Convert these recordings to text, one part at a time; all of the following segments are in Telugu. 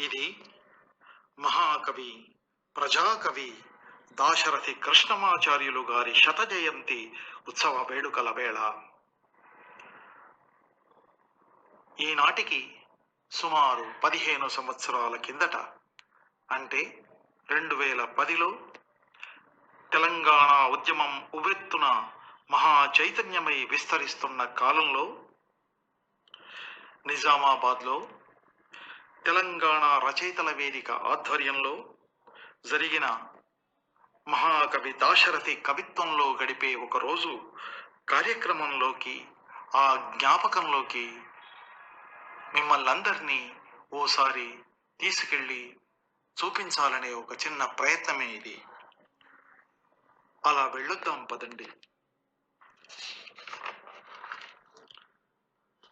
ఇది మహాకవి ప్రజాకవి దాశరథి కృష్ణమాచార్యులు గారి శత జయంతి ఉత్సవ వేడుకల వేళ. ఈనాటికి సుమారు పదిహేను సంవత్సరాల కిందట అంటే రెండు వేల పదిలో తెలంగాణ ఉద్యమం ఉవ్వెత్తున మహా చైతన్యమై విస్తరిస్తున్న కాలంలో నిజామాబాద్లో తెలంగాణ రచయితల వేదిక ఆధ్వర్యంలో జరిగిన మహాకవి దాశరథి కవిత్వంలో గడిపే ఒకరోజు కార్యక్రమంలోకి ఆ జ్ఞాపకంలోకి మిమ్మల్ని అందరినీ ఓసారి తీసుకెళ్ళి చూపించాలనే ఒక చిన్న ప్రయత్నమే ఇది. అలా వెళ్ళొద్దాం పదండి.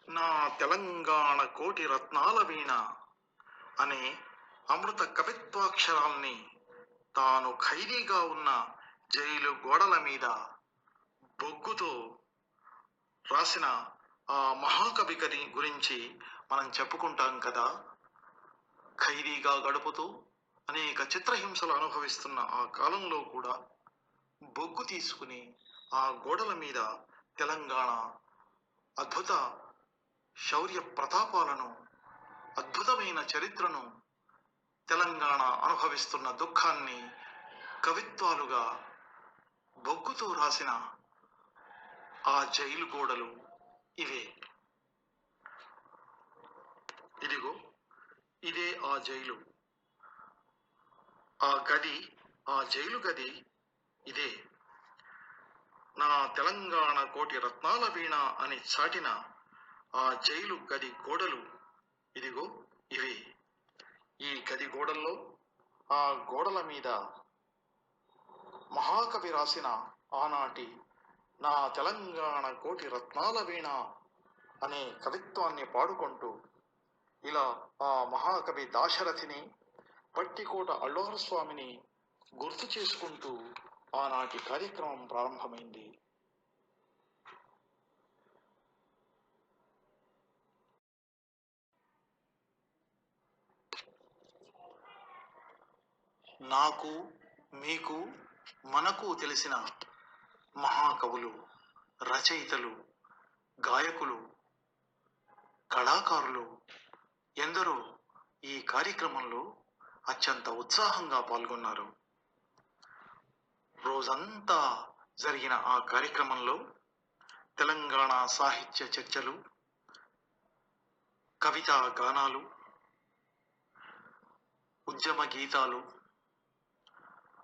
నా తెలంగాణ కోటి రత్నాల వీణ అనే అమృత కవిత్వాక్షరాల్ని తాను ఖైదీగా ఉన్న జైలు గోడల మీద బొగ్గుతో రాసిన ఆ మహాకవి గది గురించి మనం చెప్పుకుంటాం కదా. ఖైదీగా గడుపుతూ అనేక చిత్రహింసలు అనుభవిస్తున్న ఆ కాలంలో కూడా బొగ్గు తీసుకుని ఆ గోడల మీద తెలంగాణ అద్భుత శౌర్య ప్రతాపాలను అద్భుతమైన చరిత్రను తెలంగాణ అనుభవిస్తున్న దుఃఖాన్ని కవిత్వాలుగా బొగ్గుతో రాసిన ఆ జైలు గోడలు ఇవే. ఇదిగో ఇదే ఆ జైలు. ఆ గది ఆ జైలు గది ఇదే. నా తెలంగాణ కోటి రత్నాల వీణ అని చాటిన ఆ జైలు గది గోడలు ఇదిగో ఇవి. ఈ గది గోడల్లో ఆ గోడల మీద మహాకవి రాసిన ఆనాటి నా తెలంగాణ కోటి రత్నాల వీణ అనే కవిత్వాన్ని పాడుకుంటూ ఇలా ఆ మహాకవి దాశరథిని పట్టికోట అల్లోహర స్వామిని గుర్తు చేసుకుంటూ ఆనాటి కార్యక్రమం ప్రారంభమైంది. నాకు మీకు మనకు తెలిసిన మహాకవులు రచయితలు గాయకులు కళాకారులు ఎందరో ఈ కార్యక్రమంలో అత్యంత ఉత్సాహంగా పాల్గొన్నారు. రోజంతా జరిగిన ఆ కార్యక్రమంలో తెలంగాణ సాహిత్య చర్చలు కవితా గానాలు ఉద్యమ గీతాలు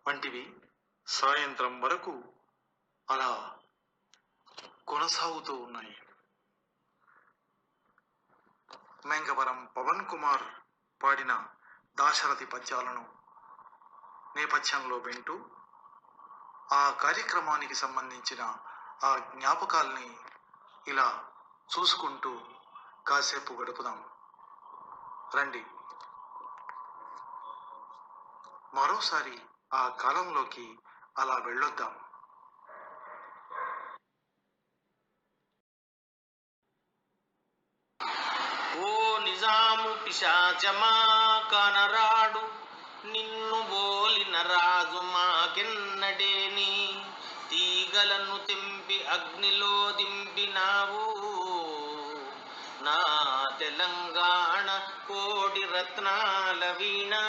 వంటివి సాయంత్రం వరకు అలా కొనసాగుతూ ఉన్నాయి. మెంగవరం పవన్ కుమార్ పాడిన దాశరథి పద్యాలను నేపథ్యంలో వింటూ ఆ కార్యక్రమానికి సంబంధించిన ఆ జ్ఞాపకాల్ని ఇలా చూసుకుంటూ కాసేపు గడుపుదాం. రండి. మరోసారి ఆ కాలంలోకి అలా వెళ్ళొద్దాం. ఓ నిజాము పిశాచమా కనరాడు నిన్ను బోలిన రాజు మాకెన్నడేని తీగలను తెంపి అగ్నిలో దింపినావు. నా తెలంగాణ కోడి రత్నాల వీణా.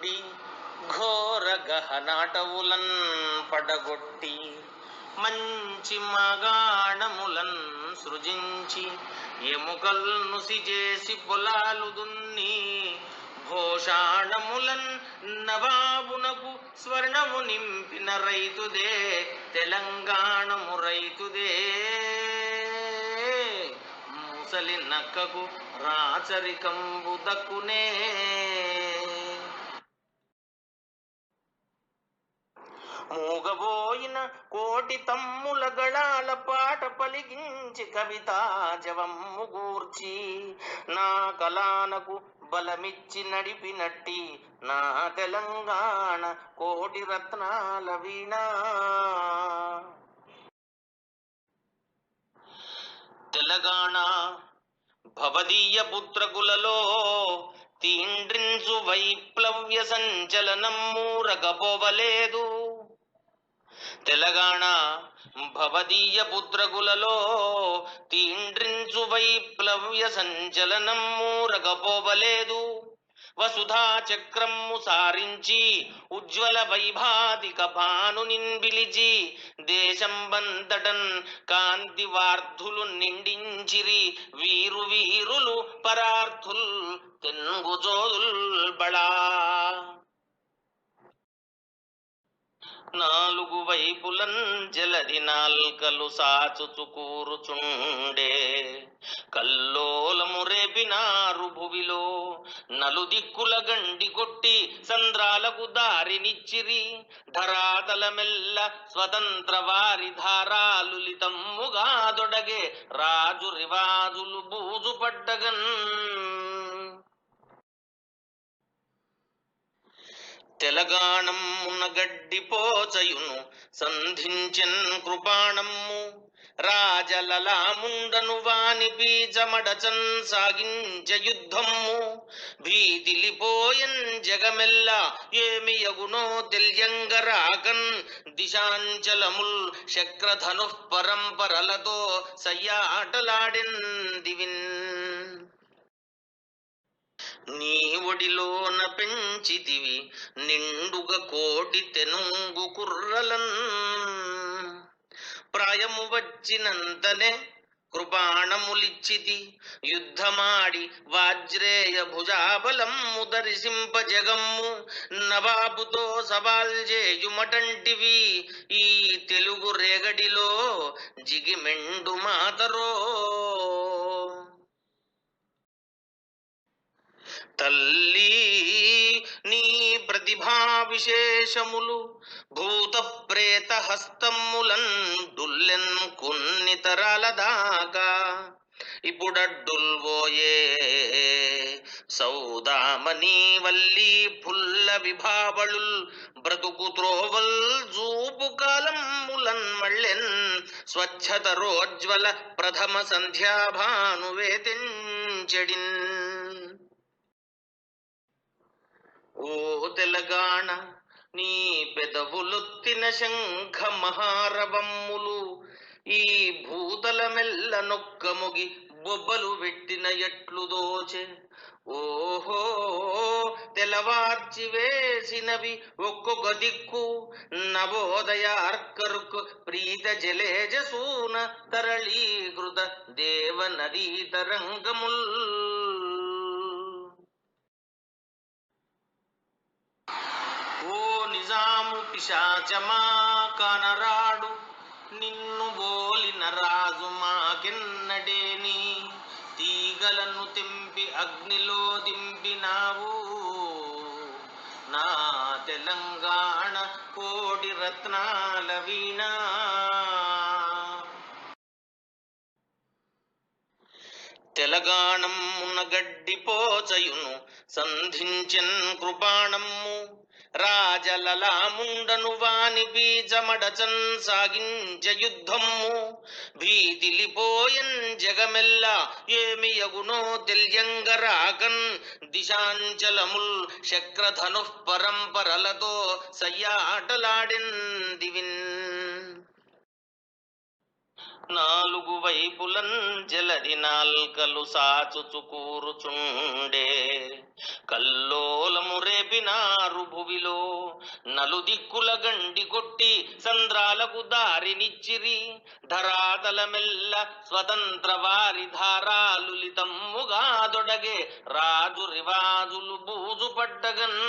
ప్రాణములొడ్డి ఘోర గహనాటవులన్ పడగొట్టి మంచి మగాణములన్ సృజించి ఎముకల్ను సిజేసి పొలాలు దున్ని భోషాణములన్ నవాబునకు స్వర్ణము నింపిన రైతుదే తెలంగాణము రైతుదే. ముసలి నక్కకు రాచరికంబు దక్కునే మూగబోయిన కోటి తమ్ముల గళాల పాట పలికించి కవితా జవమ్ము గూర్చి నా కళానకు బలమిచ్చి నడిపినట్టి నా తెలంగాణ కోటి రత్నాల వీణా. తెలంగాణ భవదీయ పుత్రకులలో తీండ్రించు వైప్లవ్య సంచలనం మూరగపోవలేదు తెలంగాణ భవదీయ పుత్రకులలో తీండ్రించు వైప్లవ్య సంచలనము రగపోవలేదు వసుధా చక్రము సారించి ఉజ్వల వైభాదిక భాను నిన్బిలిచి దేశం బందటన్ కాంతి వార్ధులు నిండించిరి వీరు వీరులు పరార్థుల్ తెన్గుజోదుల్ బళా. నాలుగు వైపులన్ జలది నాల్కలు సాచుచు కూరుచుండే. కల్లోలము రేపినారు భువిలో నలుదిక్కుల గండి కొట్టి సంద్రాలకు దారినిచ్చిరి. ధరాతల మెల్ల స్వతంత్ర వారి ధారాలులితమ్ముగా దొడగే రాజు రివాజులు బూజు పడ్డగన్ తెలగాణమ్మున గడ్డిపోచయును సంధించెన్ కృపాణమ్ము. రాజలలాముండను వాని బీజమడచన్ సాగించ యుద్ధము భీతిలిపోయన్ జగమెల్లా ఏమి యగునో తెల్యంగ రాకన్ దిశాంచలముల్ శక్రధను పరంపరలతో సయ్యాటలాడిన్ దివిన్. నీ ఒడిలోన పెంచితివి నిండుగ కోటి తెనుంగు కుర్రలన్. ప్రాయము వచ్చినంతనే కృపాణములిచ్చితి యుద్ధమాడి వాజ్రేయ భుజాబలం ముదరిసింప జగమ్ము. నవాబుతో సవాల్జేయుమటంటివి ఈ తెలుగు రేగడిలో జిగిమెండు మాతరో. తల్లి నీ ప్రతిభా విశేషములు భూత ప్రేత హస్తములన్ డుల్లెన్ కొన్ని తరాల దాకా ఇప్పుడడ్డుల్వోయే సౌదామణి వల్లి పుల్ల విభావళుల్ బ్రతుకు త్రోవల్ జూపు కాలములన్ మళ్ళెన్ స్వచ్ఛత రోజ్వల ప్రథమ సంధ్యాభానువేతించెడిన్ ఓ తెలంగాణ నీ పెదవులొత్తిన శంఖ మహారవమ్ములు ఈ భూతలమెల్ల నొక్కముగి బొబ్బలు పెట్టిన ఎట్లు దోచె. ఓహో తెలవార్చి వేసినవి ఒక్కొక్క దిక్కు నవోదయార్కరుకు ప్రీత జలేజసూన తరళీకృత దేవ నదీ తరంగముల్ ఓ నిజాము పిశాచమా కనరాడు. నిన్ను బోలిన రాజు మాకెన్నడేని తీగలను తెంపి అగ్నిలో దింపినావు. నా తెలంగాణ కోడి రత్నాల వీణా. తెలంగాణమున గడ్డిపోచయును సంధించెన్ కృపాణమ్ము. రాజలలాముండను వాని బీజమడచన్ సాగించ యుద్ధము భీతిలిపోయన్ జగమెల్ల ఏమి యగునో తెల్యంగ రాకన్ దిశాంచలముల్ శక్రధను పరంపరలతో సయ్యాటలాడిన్ దివిన్. నాలుగు వైపులన్ జలది నాల్కలు సాచుచు కూరుచుండే. కల్లోలము రేపినారు భువిలో నలుదిక్కుల గండి కొట్టి సంద్రాలకు దారినిచ్చిరి. ధరాతల మెల్ల స్వతంత్ర వారి ధారాలులితమ్ముగా దొడగే రాజు రివాజులు బూజు పడ్డగన్